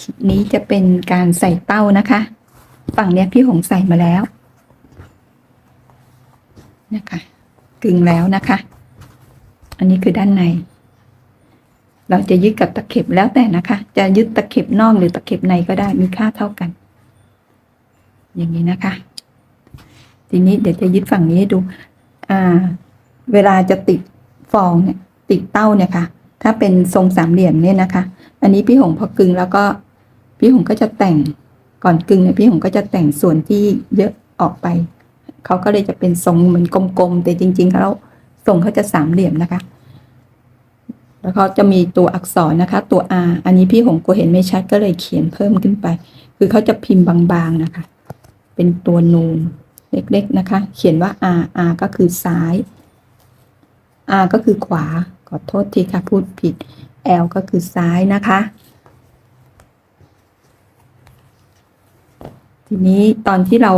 คลิปนี้จะเป็นการใส่เต้านะคะ ฝั่งเนี้ยพี่หงใส่มาแล้วนะคะกึ่งแล้วนะคะ อันนี้คือด้านใน เราจะยึดกับตะเข็บแล้วแต่นะคะ จะยึดตะเข็บนอกหรือตะเข็บในก็ได้มีค่าเท่ากัน อย่างนี้นะคะ ทีนี้เดี๋ยวจะยึดฝั่งนี้ให้ดูอ่า เวลาจะติดฟองเนี่ย ติดเต้าเนี่ยค่ะ ถ้าเป็นทรงสามเหลี่ยมเนี่ยนะคะ อันนี้พี่หงพอกึงแล้วก็ พี่หงก็จะแต่งก่อนกึ่งเนี่ยพี่หงก็จะแต่งส่วนที่เยอะออกไป เขาก็เลยจะเป็นทรงเหมือนกลมๆ แต่จริงๆแล้วทรงเขาจะสามเหลี่ยมนะคะ แล้วเขาจะมีตัวอักษรนะคะ ตัว R อันนี้พี่หงก็เห็นไม่ชัดก็เลยเขียนเพิ่มขึ้นไป คือเขาจะพิมพ์บางๆนะคะ เป็นตัวนูนเล็กๆนะคะ เขียนว่า R R ก็คือซ้าย R ก็คือขวา ขอโทษทีค่ะพูดผิด L ก็คือซ้ายนะคะ ทีนี้ตอนที่เรา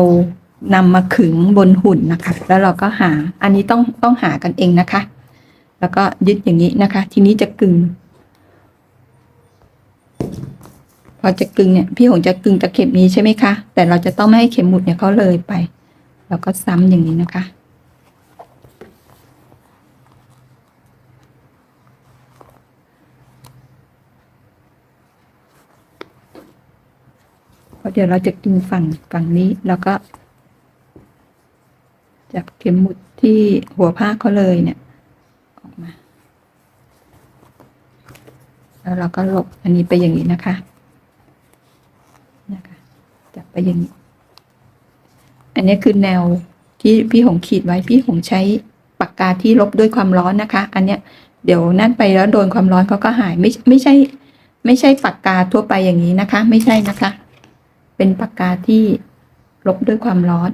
นำมาขึงบนหุ่นนะคะ แล้วเราก็หา อันนี้ต้องต้องหากันเองนะคะ แล้วก็ยึดอย่างนี้นะคะ ทีนี้จะกึง พอจะกึงเนี่ย พี่หงจะกึงตะเข็บนี้ใช่ไหมคะ แต่เราจะต้องไม่ให้เข็มหมุดเนี่ยเขาเลยไป แล้วก็ซ้ำอย่างนี้นะคะ เพราะเดี๋ยวเราจะกินฝั่งฝั่งนี้แล้วก็ จับเข็มหมุดที่หัวผ้าเขาเลยเนี่ย ออกมา แล้วเราก็หลบอันนี้ไปอย่างนี้นะคะนะคะ จับไปอย่างนี้ อันนี้คือแนวที่พี่หงขีดไว้พี่หงใช้ปากกาที่ลบด้วยความร้อนนะคะ อันเนี้ยเดี๋ยวนั่นไปแล้วโดนความร้อนเขาก็หายไม่ไม่ใช่ ไม่ใช่ปากกาทั่วไปอย่างนี้นะคะ ไม่ใช่นะคะ เป็นปากกาที่ลบด้วยความร้อน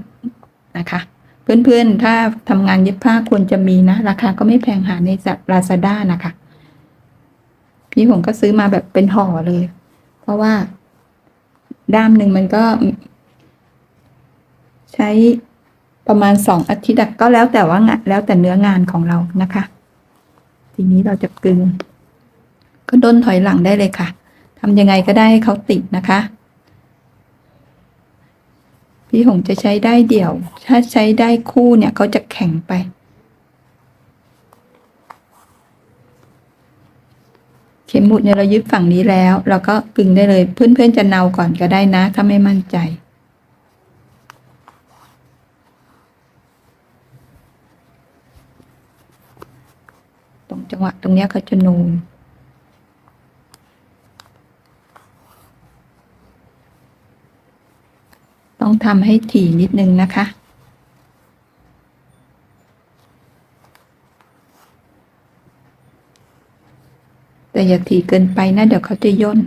นะคะ เพื่อนๆ ถ้าทำงานเย็บผ้าควรจะมีนะ ราคาก็ไม่แพงหาในลาซาด้านะคะ พี่ผมก็ซื้อมาแบบเป็นห่อเลย เพราะว่าด้ามหนึ่งมันก็ ใช้ประมาณสองอาทิตย์ก็แล้วแต่ว่างะแล้วแต่เนื้องานของเรานะคะ ทีนี้เราจะกึงก็ด้นถอยหลังได้เลยค่ะทำยังไงก็ได้ให้เขาติดนะคะ พี่หงจะใช้ได้เดี่ยว ถ้าใช้ได้คู่เนี่ยเขาจะแข็งไป เข็มหมุดเนี่ยเรายึดฝั่งนี้แล้ว เราก็กึงได้เลย เพื่อนๆจะเนาก่อนก็ได้นะ ถ้าไม่มั่นใจตรงจังหวะตรงเนี้ยเขาจะนูน ต้องทำให้ถี่นิดนึงนะคะ แต่อย่าถี่เกินไปนะ เดี๋ยวเขาจะย่น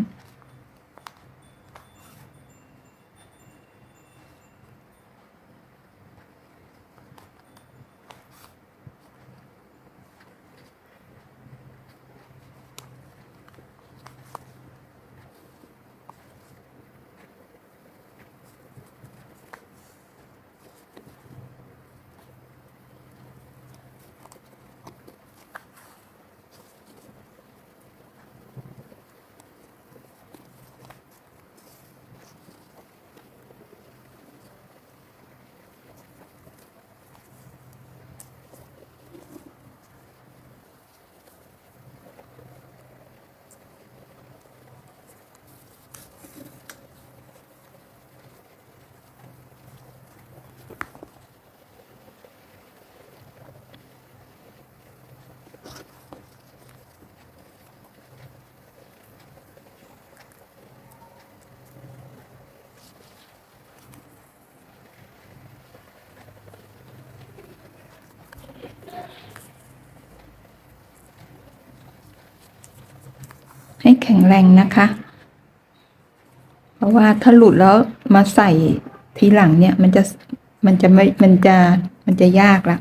ข็งแรงนะคะ เพราะว่าถ้าหลุดแล้วมาใส่ทีหลังเนี่ย มันจะมันจะไม่มันจะมันจะยากละ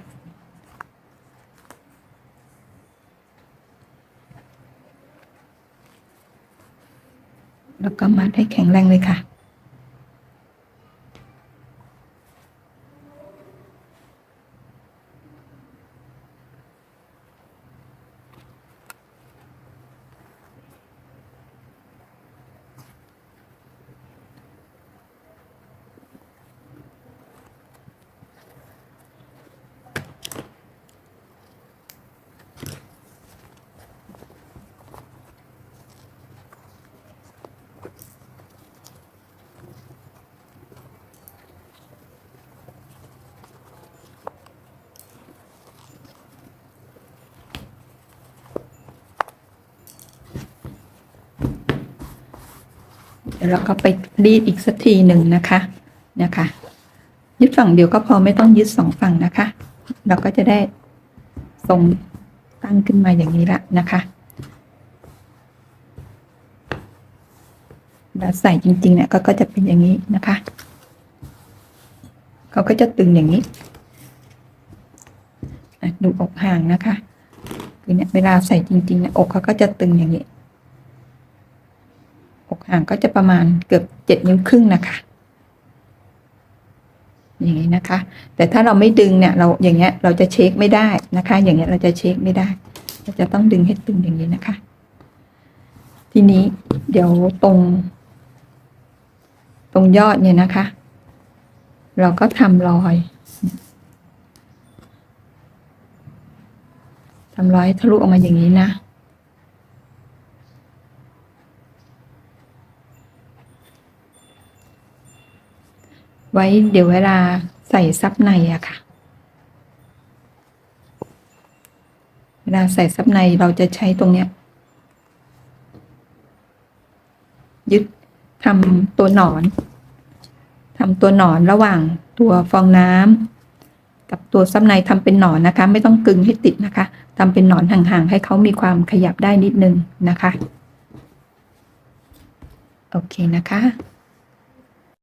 แล้วก็มัดให้แข็งแรงเลยค่ะ ยวเราก็ไปรีดอีกสักทีหนึ่งนะคะนะคะยึดฝั่งเดียวก็พอไม่ต้องยึดสองฝั่งนะคะ เราก็จะได้ทรงตั้งขึ้นมาอย่างนี้ละนะคะเราใส่จริงๆเนี่ยก็จะเป็นอย่างนี้นะคะ เขาก็จะตึงอย่างนี้ดูอกห่างนะคะคือเนี่ยเวลาใส่จริงๆเนี่ยอกเขาก็จะตึงอย่างนี้ อกห่างก็จะประมาณเกือบเจ็ดนิ้วครึ่งนะคะ อย่างนี้นะคะ แต่ถ้าเราไม่ดึงเนี่ย เราอย่างเงี้ยเราจะเช็คไม่ได้นะคะ อย่างเงี้ยเราจะเช็คไม่ได้เราจะต้องดึงให้ตึงอย่างนี้นะคะ ทีนี้เดี๋ยวตรง ตรงยอดเนี่ยนะคะ เราก็ทำรอยทำรอยทะลุออกมาอย่างนี้นะ ไว้เดี๋ยวเวลาใส่ซับในอะค่ะ เวลาใส่ซับในเราจะใช้ตรงเนี้ย ยึดทำตัวหนอนทำตัวหนอนระหว่างตัวฟองน้ำกับตัวซับในทำเป็นหนอนนะคะ ไม่ต้องกึงให้ติดนะคะทำเป็นหนอนห่างๆ ให้เขามีความขยับได้นิดนึงนะคะ โอเคนะคะ